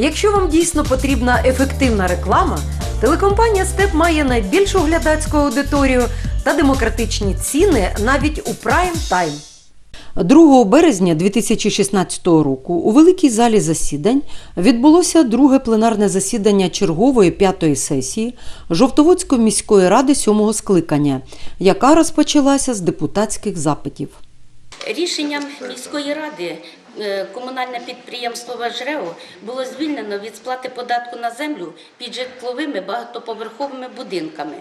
Якщо вам дійсно потрібна ефективна реклама, телекомпанія Степ має найбільшу глядацьку аудиторію та демократичні ціни навіть у прайм тайм. 2 березня 2016 року у великій залі засідань відбулося друге пленарне засідання чергової п'ятої сесії Жовтоводської міської ради сьомого скликання, яка розпочалася з депутатських запитів. Рішенням міської ради комунальне підприємство «Важрео» було звільнено від сплати податку на землю під житловими багатоповерховими будинками.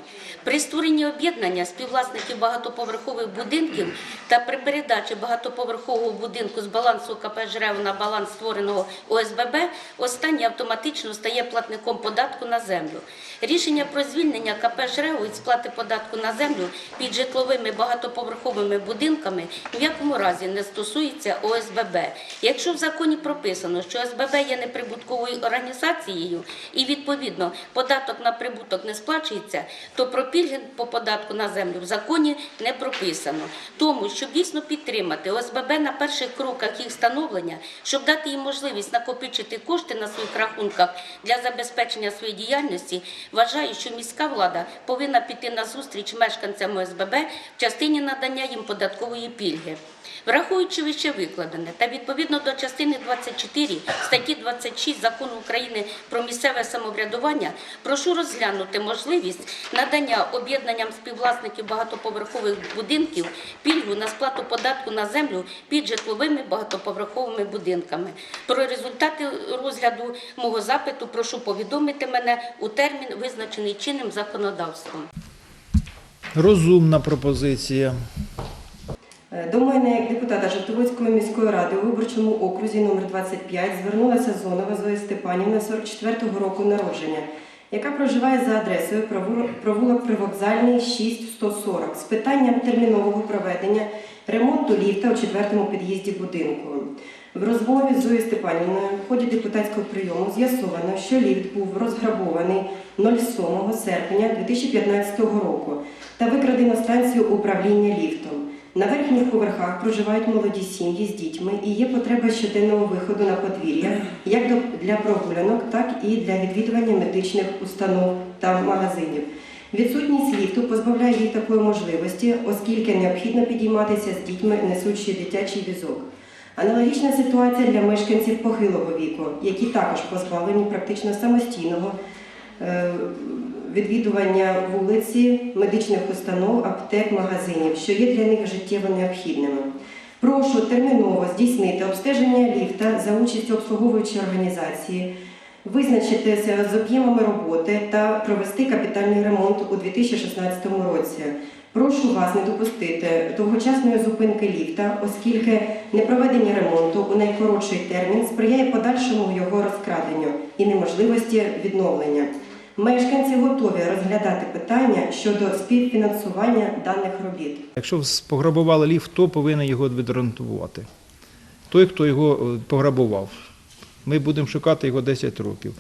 При створенні об'єднання співвласників багатоповерхових будинків та при передачі багатоповерхового будинку з балансу КП «Жрео» на баланс створеного ОСББ, останній автоматично стає платником податку на землю. Рішення про звільнення КП «Жрео» від сплати податку на землю під житловими багатоповерховими будинками в якому разі не стосується ОСББ. Якщо в законі прописано, що ОСББ є неприбутковою організацією і відповідно податок на прибуток не сплачується, то про пільги по податку на землю в законі не прописано. Тому, щоб дійсно підтримати ОСББ на перших кроках їх становлення, щоб дати їм можливість накопичити кошти на своїх рахунках для забезпечення своєї діяльності, вважаю, що міська влада повинна піти на зустріч мешканцям ОСББ в частині надання їм податкової пільги. Враховуючи вище викладене та відповідно до частини 24 статті 26 закону України про місцеве самоврядування, прошу розглянути можливість надання об'єднанням співвласників багатоповерхових будинків пільгу на сплату податку на землю під житловими багатоповерховими будинками. Про результати розгляду мого запиту прошу повідомити мене у термін, визначений чинним законодавством. Розумна пропозиція. Е, До мене, як депутата Жовтоводської міської ради у виборчому окрузі номер 25 звернулася Зонова Зоя Степанівна 44-го року народження, яка проживає за адресою провулок- Привокзальний 6140 з питанням термінового проведення ремонту ліфта у четвертому під'їзді будинку. В розмові з Зоєю Степанівною в ході депутатського прийому з'ясовано, що ліфт був розграбований 07 серпня 2015 року та викрадено станцію управління ліфтом. На верхніх поверхах проживають молоді сім'ї з дітьми і є потреба щоденного виходу на подвір'я як для прогулянок, так і для відвідування медичних установ та магазинів. Відсутність ліфту позбавляє їх такої можливості, оскільки необхідно підійматися з дітьми, несучи дитячий візок. Аналогічна ситуація для мешканців похилого віку, які також позбавлені практично самостійного е, відвідування вулиці, медичних установ, аптек, магазинів, що є для них життєво необхідними. Прошу терміново здійснити обстеження ліфта за участю обслуговуючої організації, визначитися з об'ємами роботи та провести капітальний ремонт у 2016 році. Прошу вас не допустити довгочасної зупинки ліфта, оскільки непроведення ремонту у найкоротший термін сприяє подальшому його розкраденню і неможливості відновлення. Мешканці готові розглядати питання щодо співфінансування даних робіт. Якщо пограбували ліфт, хто повинен його відремонтувати? Той, хто його е, пограбував. Ми будемо шукати його 10 років.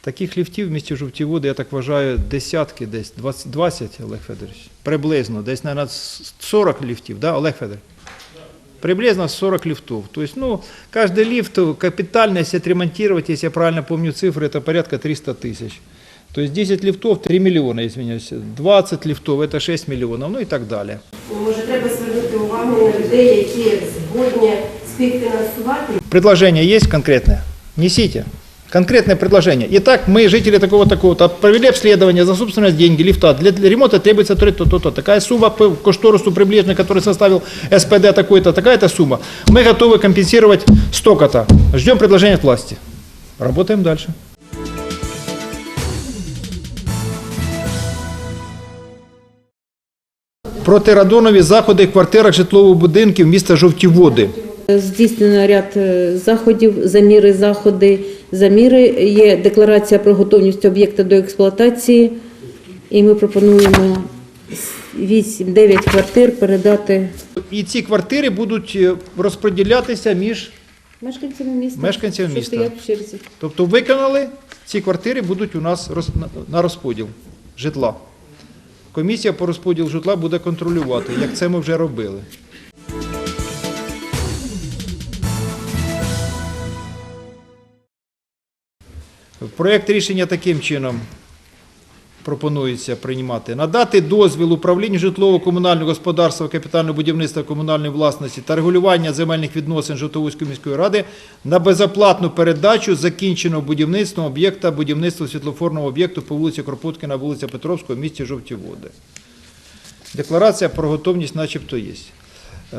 Таких ліфтів в місті Жовтіводи, я так вважаю, десятки десь, 20, 20 Олег Федорович. Приблизно, десь, мабуть, 40 ліфтів, да, Олег Федорович? Приблизно 40 лифтов. То есть, ну, каждый лифт капитально, если отремонтировать, если я правильно помню цифры, это порядка 300 тысяч. То есть 10 лифтов 3 миллиона, извиняюсь, 20 лифтов это 6 миллионов, ну и так далее. Може, треба звернути увагу на людей, які згодні співфінансувати Предложение есть конкретное? Несите. Конкретное предложение. Итак, мы, жители такого-такого-то, провели обследование за собственность деньги лифта. Для, для ремонта требуется то-то, то-то. Такая сумма по кошторису приближенной, который составил СПД такой-то, такая-то сумма. Мы готовы компенсировать столько-то. Ждем предложения от власти. Работаем дальше. Протирадонові заходи в квартирах житлових будинків міста Жовті Води. Здійснено ряд е, заходів, заміри, заходи, заміри. Є декларація про готовність об'єкта до експлуатації, і ми пропонуємо 8-9 квартир передати І ці квартири будуть е, розподілятися між, мешканцям міста. Мешканцям що міста. стоять в черзі. тобто виконали, ці квартири будуть у нас на розподіл житла. Комісія по розподілу житла буде контролювати, як це ми вже робили. Проєкт рішення таким чином пропонується приймати. Надати дозвіл управлінню житлово-комунального господарства, капітального будівництва комунальної власності та регулювання земельних відносин Жовтоводської міської ради на безоплатну передачу закінченого будівництва об'єкта будівництва світлофорного об'єкту по вулиці Кропоткіна, вулиця Петровського, в місті Жовті Води. Декларація про готовність начебто є. Е,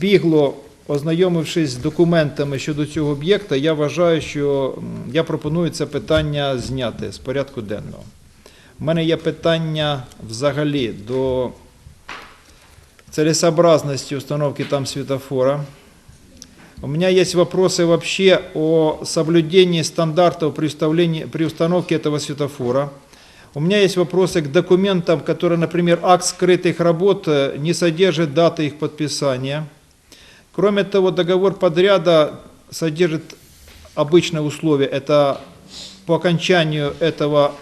Бігло, ознайомившись з документами щодо цього об'єкта, я вважаю, що м, я пропоную це питання зняти з порядку денного. У мене є питання взагалі до целесообразности установки там светофора. У меня есть вопросы вообще о соблюдении стандартов при, уставлении- при установке этого светофора. У меня есть вопросы к документам, которые, например, акт скрытых работ э, не содержит даты их подписания. Кроме того, договор подряда содержит обычное условие, это по окончанию этого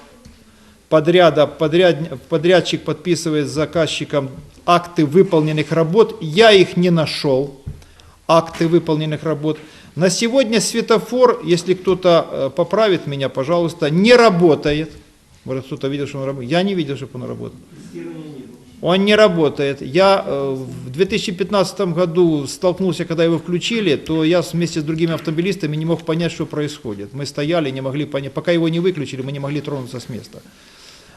подряда подряд- подрядчик подписывает с заказчиком акты выполненных работ. Я их не нашел, акты выполненных работ. На сегодня светофор, если кто-то э, поправит меня, пожалуйста, не работает. Может, кто-то видел, что он работает. Я не видел, чтобы он работал. Он не работает. Я э, в 2015 году столкнулся, когда его включили, то я вместе с другими автомобилистами не мог понять, что происходит. Мы стояли, не могли понять. Пока его не выключили, мы не могли тронуться с места.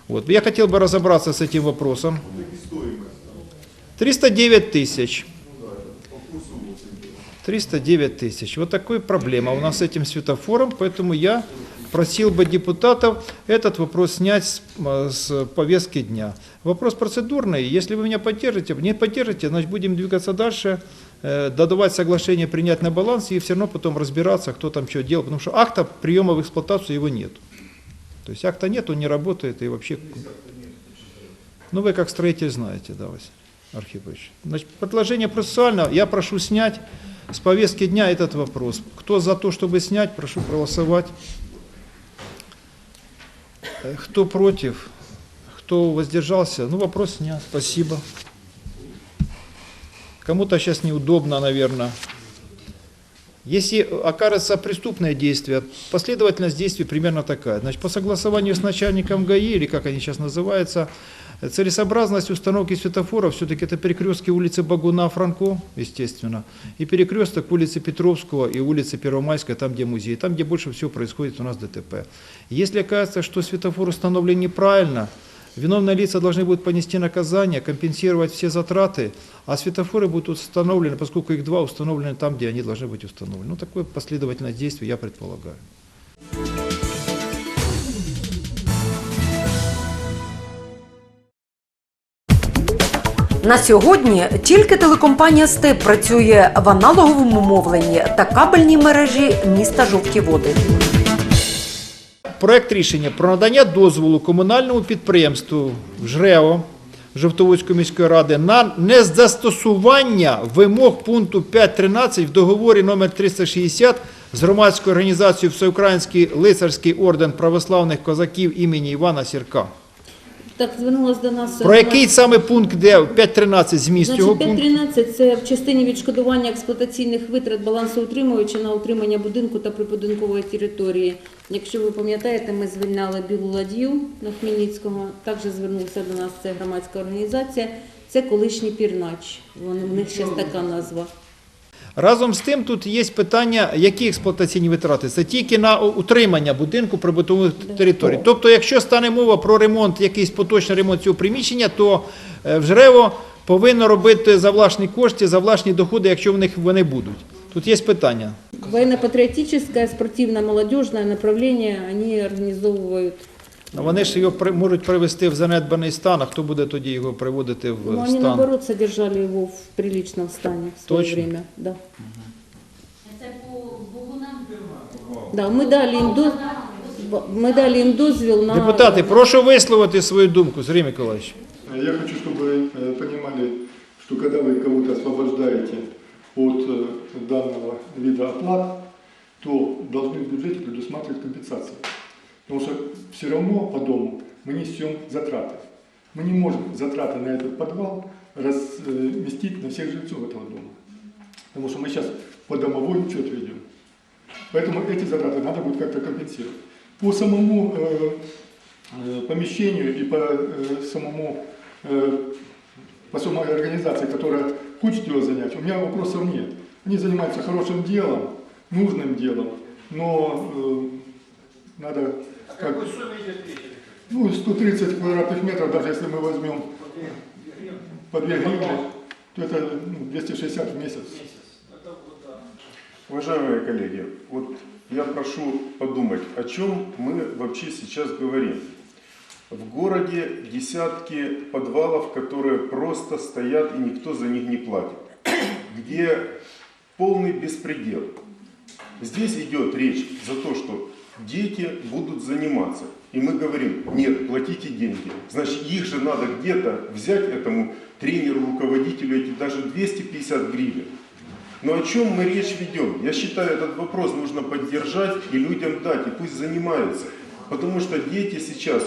Вот. Я хотел бы разобраться с этим вопросом. 309 тысяч. 309 тысяч. Вот такая проблема у нас с этим светофором, поэтому я просил бы депутатов этот вопрос снять с, с повестки дня. Вопрос процедурный. Если вы меня поддержите, не поддержите, значит будем двигаться дальше, э, додавать соглашение, принять на баланс и все равно потом разбираться, кто там что делал, потому что акта приема в эксплуатацию его нет. То есть акта нет, он не работает и вообще... Ну вы как строитель знаете, да, Василий Архипович. Значит, предложение процессуальное, я прошу снять с повестки дня этот вопрос. Кто за то, чтобы снять, прошу проголосовать. Кто против? Кто воздержался? Ну, вопрос снят. Спасибо. Кому-то сейчас неудобно, наверное. Если окажется преступное действие, последовательность действий примерно такая. Значит, по согласованию с начальником ГАИ, или как они сейчас называются, целесообразность установки светофоров, все-таки это перекрестки улицы Багуна, Франко, естественно, и перекресток улицы Петровского и улицы Первомайской, там, где музей, там, где больше всего происходит у нас ДТП. Если окажется, что светофор установлен неправильно, Виновные лица должны будут понести наказание, компенсировать все затраты, а светофоры будут установлены, поскольку их два установлены там, где они должны быть установлены. Ну, такое последовательность действий я предполагаю. На сьогодні тільки телекомпанія СТЕП працює в аналоговому мовленні та кабельній мережі міста Жовті Води. Проект рішення про надання дозволу комунальному підприємству ЖРЕО Жовтоводської міської ради на незастосування вимог пункту 5.13 в договорі номер 360 з громадською організацією Всеукраїнський лицарський орден православних козаків імені Івана Сірка. Так звернулась до нас. Про який саме пункт, де 5.13 зміст цього пункту? 5.13 – це в частині відшкодування експлуатаційних витрат балансоутримувача на утримання будинку та прибудинкової території. Якщо ви пам'ятаєте, ми звільняли білу ладью на Хмельницького. Також звернувся до нас ця громадська організація. Це колишній пірнач. Вони в них ще така назва. Разом з тим, тут є питання, які експлуатаційні витрати. Це тільки на утримання будинку прибутових територій. Тобто, якщо стане мова про ремонт, якийсь поточний ремонт цього приміщення, то е, в ЖРЕВО повинно робити за власні кошти, за власні доходи, якщо в них вони будуть. Тут є питання. Военно-патриотическое, спортивно-молодежное направление они организовывают. Ну, Вони ж його при- можуть привести в занедбаний стан, а хто буде тоді його приводити в Но они стан? наоборот содержали его в приличном стане в свое Точно? время. Да. Да, мы дали им до... мы дали им дозвіл на Депутати, прошу висловити свою думку, Сергій Миколаївич. Я хочу, чтобы вы э, понимали, что когда вы кого-то освобождаете от э, данного вида оплат, то должны в бюджете предусматривать компенсации. Потому что все равно по дому мы несем затраты. Мы не можем затраты на этот подвал разместить на всех жильцов этого дома. Потому что мы сейчас по домовой учет ведем. Поэтому эти затраты надо будет как-то компенсировать. По самому э, э, помещению и по э, самому э, по самой организации, которая хочет его занять, у меня вопросов нет. Они занимаются хорошим делом, нужным делом, но надо как, ну, 130 квадратных метров, даже если мы возьмем по 2 гривны, то это ну, 260 в месяц. Уважаемые коллеги, вот я прошу подумать, о чем мы вообще сейчас говорим. В городе десятки подвалов, которые просто стоят и никто за них не платит, где полный беспредел. Здесь идет речь за то, что дети будут заниматься. И мы говорим, нет, платите деньги. Значит, их же надо где-то взять этому тренеру, руководителю эти даже 250 гривен. Но о чем мы речь ведем? Я считаю, этот вопрос нужно поддержать и людям дать, и пусть занимаются. Потому что дети сейчас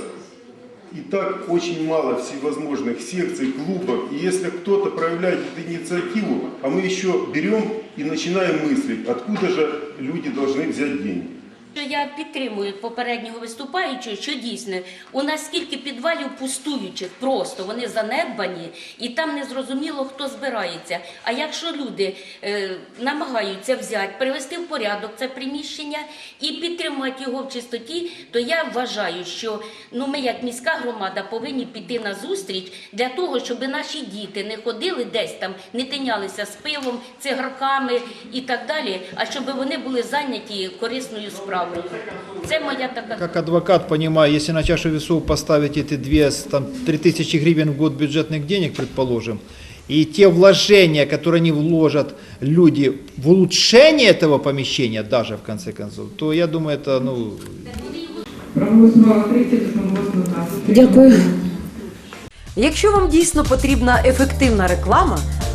и так очень мало всевозможных секций, клубов. И если кто-то проявляет эту инициативу, а мы еще берем и начинаем мыслить, откуда же люди должны взять деньги. Я підтримую попереднього виступаючого, що дійсно у нас скільки підвалів пустуючих, просто вони занедбані, і там не зрозуміло, хто збирається. А якщо люди е, намагаються взяти, привести в порядок це приміщення і підтримати його в чистоті, то я вважаю, що ну ми, як міська громада, повинні піти на зустріч для того, щоб наші діти не ходили десь там, не тинялися з пивом, цигарками і так далі, а щоб вони були зайняті корисною справою Це моя така. Как адвокат понимаю, если на чашу весов поставить эти две, там, 3000 гривен в год бюджетных денег, предположим, и те вложения, которые они вложат люди в улучшение этого помещения, даже в конце концов, то я думаю, это, ну, Проголосувало 30, одноголосно за. Дякую. Якщо вам дійсно потрібна ефективна реклама,